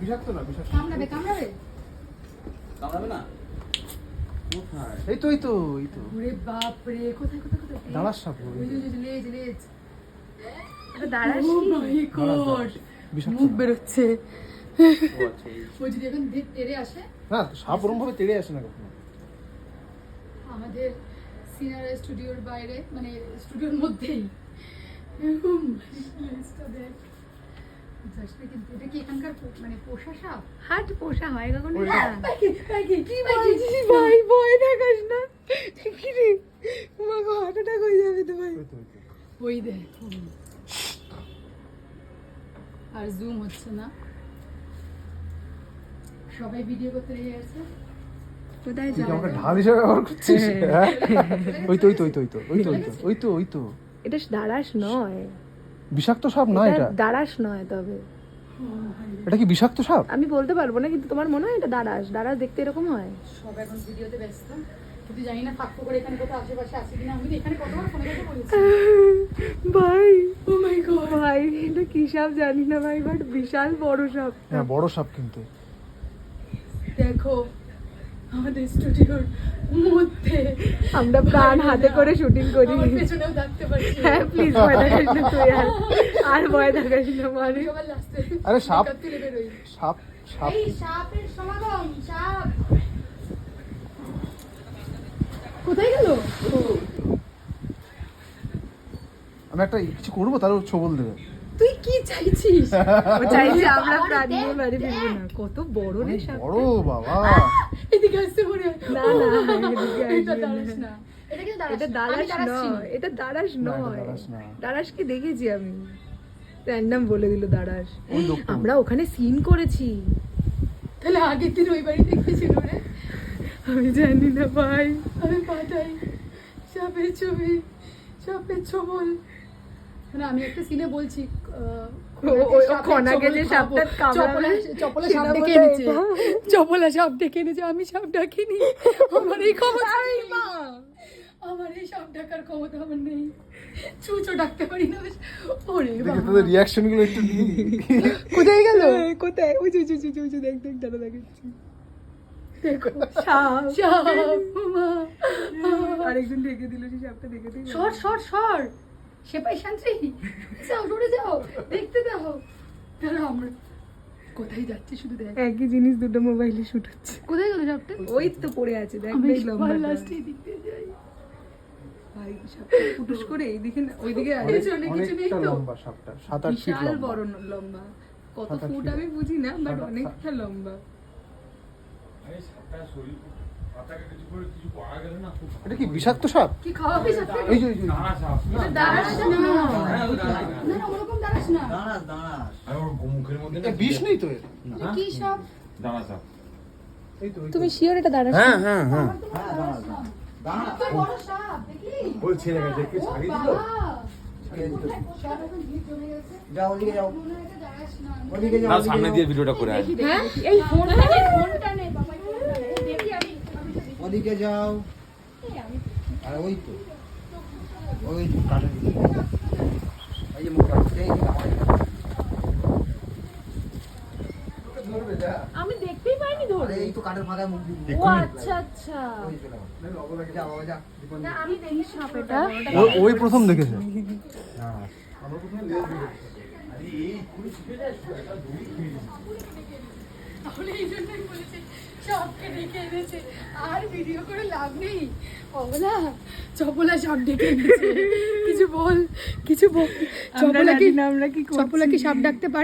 বিষাক্ত না বিষাক্ত। কামড়াবে কামড়াবে? কামড়াবে না? কোথায়? এই তো এই তো এই তো। ওরে বাপ রে কোথায় কোথায়? কোথায় দাঁড়াস সাপ ওই যে, ওই লেজ লেজ। দাঁড়াস ও কি? মুখ। বেরোচ্ছে। ও আচ্ছা। যদি এখন তেড়ে আসে? না সাপ ওরম ভাবে তেড়ে আসে না কখনো। আমাদের সিনারা স্টুডিওর বাইরে মানে স্টুডিওর মধ্যেই। এরকম লেজটা দেখ। আর জুম হচ্ছে না। সবাই ভিডিও করতে লেগে গেছে কোথায় যাও আমরা ওই তো ওই তো। এটা দাঁড়াস নয়। বিষাক্ত সাপ না এটা দাঁড়াস নয় তবে। এটা কি বিষাক্ত সাপ? আমি বলতে পারব না কিন্তু তোমার মনে হয় এটা দাঁড়াস দাঁড়াস দেখতে এরকম হয়? সব এখন ভিডিওতে ব্যস্ত। কিন্তু জানি না ফাঁক করে এখানে কোথাও আশেপাশে আছে কিনা। আমি এখানে কতবার ফোনে কথা বলেছি। ভাই ও মাই গড ভাই এটা কি সাপ জানি না ভাই বাট বিশাল বড় সাপ হ্যাঁ বড় সাপ কিন্তু। দেখো আমাদের স্টুডিওর মধ্যে। আমরা প্রাণ হাতে করে শুটিং করি। আমার পেছনেও থাকতে পারছি হ্যাঁ প্লিজ ভয় দেখাস না তুই আর। আর ভয় দেখাস না মানে। আরে সাপ- সাপ সাপ এই সাপের সমাগম সাপ। কোথায় গেল? আমি একটা কিছু করব? তার ছবল দেবে। তুই কি চাইছিস? ও চাইছে আমরা প্রাণ নিয়ে বাড়ি ফিরবো না। কত বড় রে সাপ। বড় বাবা। এদিকে আসতে মনে হয়। না, না, এটা দাঁড়াস না। এটা দাঁড়াচ্ছি নয়। এটা দাঁড়াস নয়। দাঁড়াস না। দাঁড়াস কি দেখেছি আমি। র্যান্ডাম বলে দিল দাঁড়াস আমরা ওখানে সিন করেছি। তাহলে আগের দিন ওই বাড়ি দেখেছিল রে? আমি জানি না ভাই। আমি পাঠাই সাপের ছবি সাপের ছবল। মানে আমি একটা সিনে বলছি চপলা সাপ ডেকে এনেছে আমি সাপ ডাকিনি আমার এই ক্ষমতা আমার এই সাপ ডাকার আমার নেই। ডাকতে না হ্যাঁ, দেখ আরেকজন দেখে দিল সেই সাপটা দেখে দিল। সর সর সর। সেপাই শান্তি? যাও সরে যাও দেখতে দাও। দাঁড়া আমরা কোথায় যাচ্ছি শুধু দেখ। একই জিনিস দুটো মোবাইলে শুট হচ্ছে। কোথায় গেল সাপটা? ওই তো পড়ে আছে দেখ আমি লম্বা লাস্টে দিয়ে যাই। ভাই সাপটা ফুটুস করে এইদিকে না ওইদিকে আছে। পেছনে কিছু নেই তো। লম্বা সাপটা সাত আট ফিট লম্বা। বড় লম্বা। কত ফুট আমি বুঝি না বাট অনেকটা লম্বা। এটা কি বিষাক্ত সাপ? কি মুখের মধ্যে বিষ নেই তো এর? কি তুমি শিওর এটা দাঁড়াস হ্যাঁ হ্যাঁ হ্যাঁ। দাঁড়া বড় সাপ দেখি বলছি না দেখে ছাড়ি দিল? ওদিকে যাও ওদিকে যাও সামনে দিয়ে ভিডিওটা করে ওদিকে যাও। আর ওই তো ওই কাটা দিকে এই যে আমি ধরে এই তো মুখ ও আচ্ছা আচ্ছা। ওই প্রথম দেখেছে? আমরা আর ভিডিও করে লাভ নেই। সব ডেকে কিছু বল কিছু বল। চপলাকে আমরা কি সাপ ডাকতে পারে?